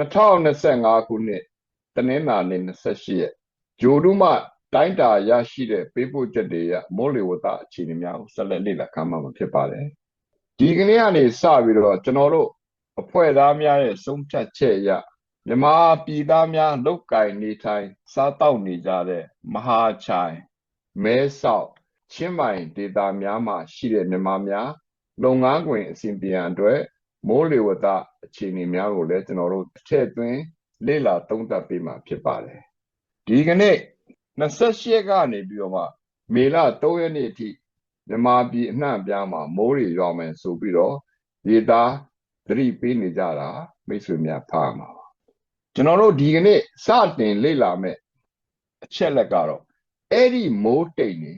2025ခုနှစ်တနင်္လာနေ့28ရက်ဂျိုဒုမတိုင်းတာရရှိတဲ့ပေးပို့ချက်တွေရမိုးလေဝသအခြေအနေများကိုဆက်လက်လေ့လာခန်းမှာဖြစ်ပါတယ်ဒီကနေ့ကနေစပြီးတော့ကျွန်တော်တို့အဖွဲ့သားများရဲ့ဆုံးဖြတ်ချက်အရမြမပြည်သားများလုတ်ကင်နေထိုင် စားတောက်နေကြတဲ့မဟာချိုင်မဲဆောက်ချင်းမိုင်ဒေတာများမှာရှိတဲ့မြမများလုပ်ငန်းခွင်အစဉ်ပြန်အတွက် မိုးလေဝသအခြေအနေများကိုလည်းကျွန်တော်တို့ထည့်သွင်းလေ့လာသုံးသပ်ပေးမှာဖြစ်ပါတယ်ဒီကနေ့28ရက်ကနေပြီးတော့မှမေလ3ရက်နေ့အထိမြန်မာပြည်အနှံ့အပြားမှာမိုးတွေရွာမယ်ဆိုပြီးတော့ဒေတာသတိပေးနေကြတာမိတ်ဆွေများဖားမှာပါကျွန်တော်တို့ဒီကနေ့စတင်လေ့လာမဲ့အချက်လက်ကတော့အဲ့ဒီမိုးတိတ်နေ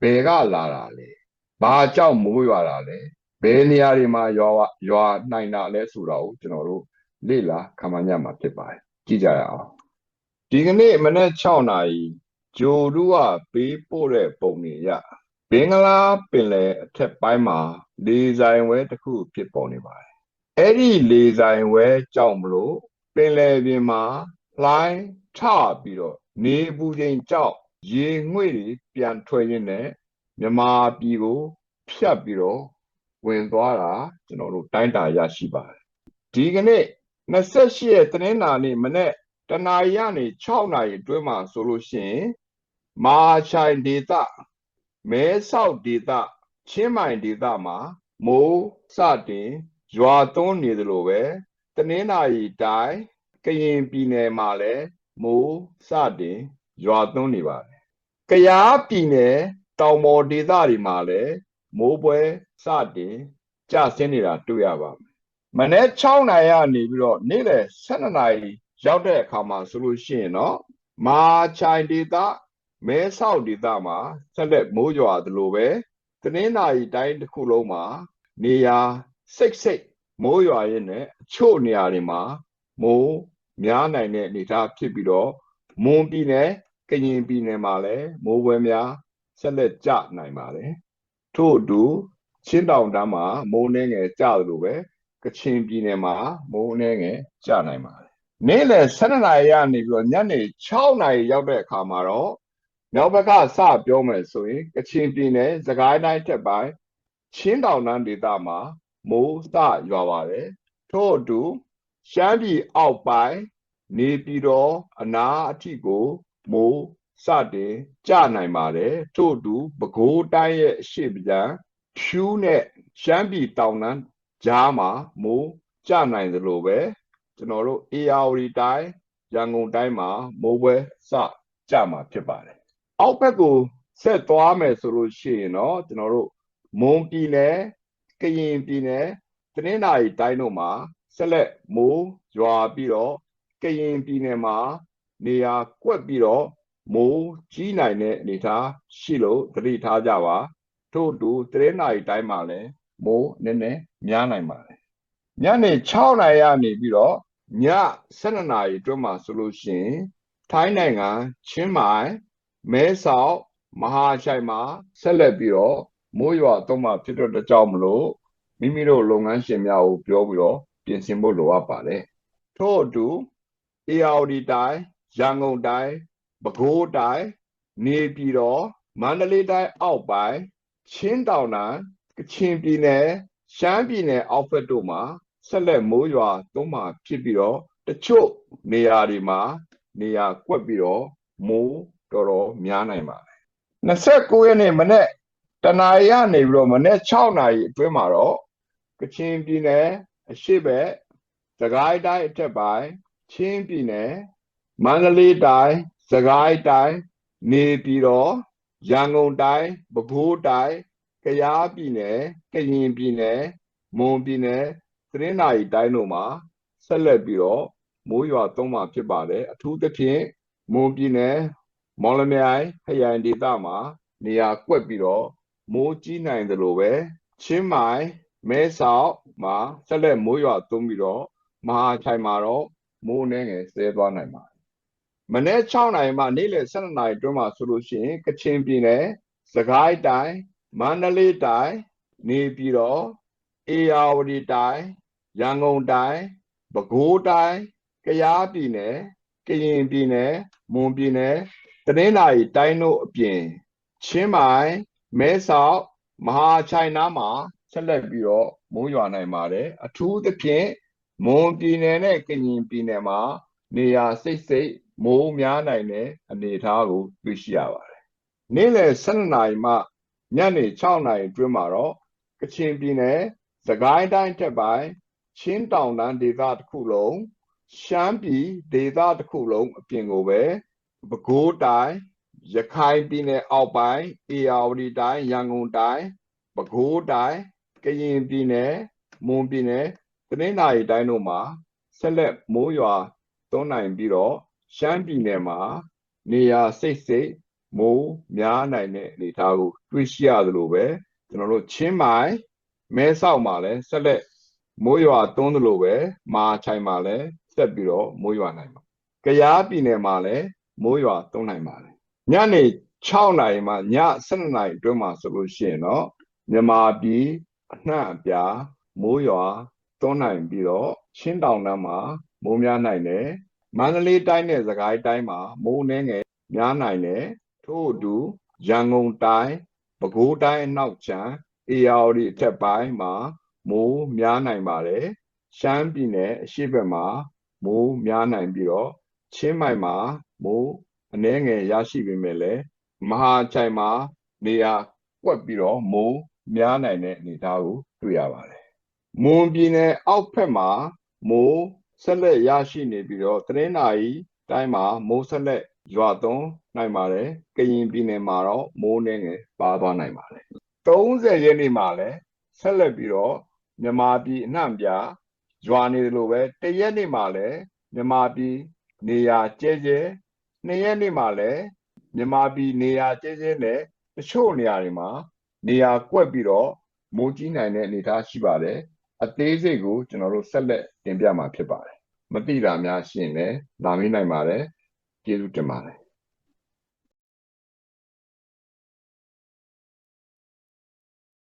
ဘယ်ကလာတာလဲဘာကြောင့်မိုးရွာတာလဲ ဘယ်နေရာတွေမှာရွာရွာနိုင်တာလဲဆိုတာကိုကျွန်တော်တို့လေ့လာခံမှညမှာဖြစ်ပါတယ်ကြည့်ကြရအောင်ဒီကနေ့မနေ့6နာရီဂျိုဒူကပေးပို့တဲ့ပုံတွေရဘင်္ဂလားပင်လယ်အထက်ပိုင်းမှာလေဆိုင်ဝဲတစ်ခုဖြစ်ပေါ်နေပါတယ်အဲ့ဒီလေဆိုင်ဝဲကြောင့်မလို့ပင်လယ်ပြင်မှာလှိုင်းထပြီးတော့နေပူချိန်ကြောင့်ရေငွေ့တွေပြန်ထွက်ရင်းနဲ့မြမာပြည်ကိုဖြတ်ပြီးတော့ ဝင်သွားတာကျွန်တော်တို့တိုင်းတာရရှိပါတယ်ဒီကနေ့28ရက်တနင်္လာနေ့မနေ့တနာရီကနေ6နာရီအတွင်းမှာဆိုလို့ရှိရင်မာချိုင်ဒေသမဲဆောက်ဒေသချင်းမိုင်ဒေသမှာမိုးစတင်ရွာသွန်းနေသလိုပဲတနင်္လာရီတိုင်းကရင်ပြည်နယ်မှာလည်းမိုးစတင်ရွာသွန်းနေပါတယ်။ကယားပြည်နယ်တောင်ပေါ်ဒေသတွေမှာလည်း မိုးပွဲစတင်ကျဆင်းနေတာတွေ့ရပါမယ်။မနေ့6နိုင်ရနေပြီးတော့နေ့လယ်12နာရီရောက်တဲ့အခါမှာဆိုလို့ရှိရင်တော့မာချိုင်ဒေသမဲဆောက်ဒေသမှာဆက်လက်မိုးရွာသလိုပဲတနင်္လာရီတိုင်းတစ်ခုလုံးမှာနေရာစိတ်စိတ်မိုးရွာရင်းနဲ့အချို့နေရာတွေမှာမိုးများနိုင်တဲ့အနေအထားဖြစ်ပြီးတော့မွန်ပြည်နယ်ကရင်ပြည်နယ်မှာလည်းမိုးပွဲများဆက်လက်ကျနိုင်ပါတယ် ထို့အတူချင်းတောင်တန်းမှာမိုးနှဲငယ်ကျသလိုပဲကချင်ပြည်နယ်မှာမိုးနှဲငယ်ကျနိုင်ပါတယ်နေ့လယ်12နာရီကနေပြီးတော့ညနေ6နာရီရောက်တဲ့အခါမှာတော့မြောက်ဘက်ကစပြောမယ်ဆိုရင်ကချင်ပြည်နယ်စကိုင်းတိုင်းထက်ပိုင်းချင်းတောင်တန်းဒေသမှာမိုးစရွာပါတယ်ထို့အတူရှမ်းပြည်အောက်ပိုင်းနေပြည်တော်အနာအထိကိုမိုး စတင်ကျနိုင်ပါတယ်ထို့အတူပဲခူးတိုင်းရဲ့အရှိပြန်ဖြူးနဲ့ရှမ်းပြည်တောင်တန်းကြားမှာမိုးကျနိုင်သလိုပဲကျွန်တော်တို့ AR တိုင်းရန်ကုန်တိုင်းမှာမိုးပွဲစကြမှာဖြစ်ပါတယ်အောက်ဘက်ကိုဆက်သွားမယ်ဆိုလို့ရှိရင်တော့ကျွန်တော်တို့မွန်ပြည်နယ်ကရင်ပြည်နယ်တနင်္သာရီတိုင်းတို့မှာဆက်လက်မိုးရွာပြီးတော့ကရင်ပြည်နယ်မှာနေရာကွက်ပြီးတော့ မိုးကြီးနိုင်တဲ့အနေအထားရှိလို့သတိထားကြပါထို့အတူတနင်္သာရီတိုင်းမှာလည်းမိုးနည်းနည်းများနိုင်ပါတယ်ညနေ6နာရီကနေပြီးတော့ည7နာရီအတွင်းမှာဆိုလို့ရှိရင်ထိုင်းနိုင်ငံချင်းမိုင်မဲဆောက်မဟာချိုင်မှာဆက်လက်ပြီးတော့မိုးရွာတော့မှဖြစ်တဲ့ကြောင့်မလို့မိမိတို့လုပ်ငန်းရှင်များကိုပြောပြီးတော့ပြင်ဆင်ဖို့လိုအပ်ပါတယ်ထို့အတူ ARD တိုင်းရန်ကုန်တိုင်း ပဲခူးတိုင်းနေပြည်တော်မန္တလေးတိုင်းအောက်ပိုင်းချင်းတောင်တန်းကချင်ပြည်နယ်ရှမ်းပြည်နယ်အောက်ဘက်တို့မှာဆက်လက်မိုးရွာသုံးမှာဖြစ်ပြီးတော့တချို့နေရာတွေမှာနေရာကွက်ပြီးတော့မိုးတော်တော်များနိုင်ပါတယ်29ရက်နေ့မနေ့တနာရီကနေပြီးတော့မနေ့6နာရီအတွင်းမှာတော့ကချင်ပြည်နယ်အရှိဘက်သခိုင်းတိုင်းအထက်ပိုင်းချင်းပြည်နယ်မန္တလေးတိုင်း စကိုင်းတိုင်းနေပြည်တော်ရန်ကုန်တိုင်းပဲခူးတိုင်းကယားပြည်နယ်ကရင်ပြည်နယ်မွန်ပြည်နယ်သရင်းနာရီတိုင်းတို့မှာဆက်လက်ပြီးတော့မိုးရွာသုံးမှာဖြစ်ပါတယ်အထူးသဖြင့်မွန်ပြည်နယ်မော်လမြိုင်ခရိုင်ဒေသမှာနေရာကွက်ပြီးတော့မိုးကြီးနိုင်တယ်လို့ပဲချင်းမိုင်မဲဆောက်မှာဆက်လက်မိုးရွာသွန်းပြီးတော့မဟာချိုင်မှာတော့မိုးနှဲငယ်ဆဲသွားနိုင်ပါတယ် မနေ့6နိုင်မှနေ့လယ်12နာရီတွင်းမှာဆိုလို့ရှိရင်ကချင်ပြည်နယ်စကိုင်းတိုင်းမန္တလေးတိုင်းနေပြည်တော်အေရဝတီတိုင်းရန်ကုန်တိုင်းပဲခူးတိုင်းကယားပြည်နယ်ကရင်ပြည်နယ်မွန်ပြည်နယ်တနင်္သာရီတိုင်းတို့အပြင်ချင်းမိုင်မဲဆောက်မဟာချိုင်နာမှာဆက်လက်ပြီးတော့မိုးရွာနိုင်ပါတယ်အထူးသဖြင့်မွန်ပြည်နယ်နဲ့ကရင်ပြည်နယ်မှာနေရာစိတ်စိတ် မိုးများနိုင်တဲ့အနေအထားကိုတွေ့ရှိရပါတယ်နေ့လယ်12နာရီမှညနေ6နာရီအတွင်းမှာတော့ကချင်ပြည်နယ်စကိုင်းတိုင်းထက်ပိုင်းချင်းတောင်တန်းဒေသတစ်ခုလုံးရှမ်းပြည်ဒေသတစ်ခုလုံးအပြင်ကိုပဲပဲခူးတိုင်းရခိုင်ပြည်နယ်အောက်ပိုင်းအေရဝတီတိုင်းရန်ကုန်တိုင်းပဲခူးတိုင်းကရင်ပြည်နယ်မွန်ပြည်နယ်တနင်္သာရီတိုင်းတို့မှာဆက်လက်မိုးရွာသွန်းနိုင်ပြီးတော့ ရှမ်းပြည်နယ်မှာနေရာစိတ်စိတ်မိုးများနိုင်တဲ့အနေအထားကိုတွေ့ရှိရသလိုပဲကျွန်တော်တို့ချင်းမိုင်မဲဆောက်မှာလည်းဆက်လက်မိုးရွာသွန်းသလိုပဲမာချိုင်မှာလည်းဆက်ပြီးတော့မိုးရွာနိုင်ပါကယားပြည်နယ်မှာလည်းမိုးရွာသွန်းနိုင်ပါတယ်ညနေ6နာရီမှည12နာရီအတွင်းမှာဆိုလို့ရှိရင်တော့မြန်မာပြည်အနှံ့အပြားမိုးရွာသွန်းနိုင်ပြီးတော့ချင်းတောင်တန်းမှာမိုးများနိုင်တယ် မန္တလေးတိုင်းနဲ့စကိုင်းတိုင်းမှာမိုးနှဲငယ်များနိုင်တယ်ထို့အတူရန်ကုန်တိုင်းပဲခူးတိုင်းအနောက်ခြမ်းအေရဝတီအထက်ပိုင်းမှာမိုးများနိုင်ပါတယ်ရှမ်းပြည်နယ်အရှေ့ဘက်မှာမိုးများနိုင်ပြီးတော့ချင်းမိုင်မှာမိုးအနည်းငယ်ရရှိပေမဲ့လည်းမဟာချိုင်မှာနေရာကွက်ပြီးတော့မိုးများနိုင်တဲ့အနေအထားကိုတွေ့ရပါတယ်မွန်ပြည်နယ်အောက်ဘက်မှာမိုး ဆက်လက်ရရှိနေပြီးတော့တနင်္သာရီတိုင်းမှာမိုးဆက်လက်ရွာသွန်းနိုင်ပါတယ်ကရင်ပြည်နယ်မှာတော့မိုးနည်းငယ်ပါသွားနိုင်ပါတယ်30ရက်နေ့မှာလည်းဆက်လက်ပြီးတော့မြန်မာပြည်အနှံ့ပြားရွာနေတယ်လို့ပဲတရက်နေ့မှာလည်းမြန်မာပြည်နေရာကျဲကျဲနှစ်ရက်နေ့မှာလည်းမြန်မာပြည်နေရာကျဲကျဲနဲ့တချို့နေရာတွေမှာနေရာကွက်ပြီးတော့မိုးကြီးနိုင်တဲ့အနေအထားရှိပါတယ် အသေးစိတ်ကိုကျွန်တော်တို့ဆက်လက်တင်ပြမှာဖြစ်ပါတယ်မသိတာများရှရင်လည်းလာမေးနိုင်ပါတယ်ကျေးဇူးတင်ပါတယ်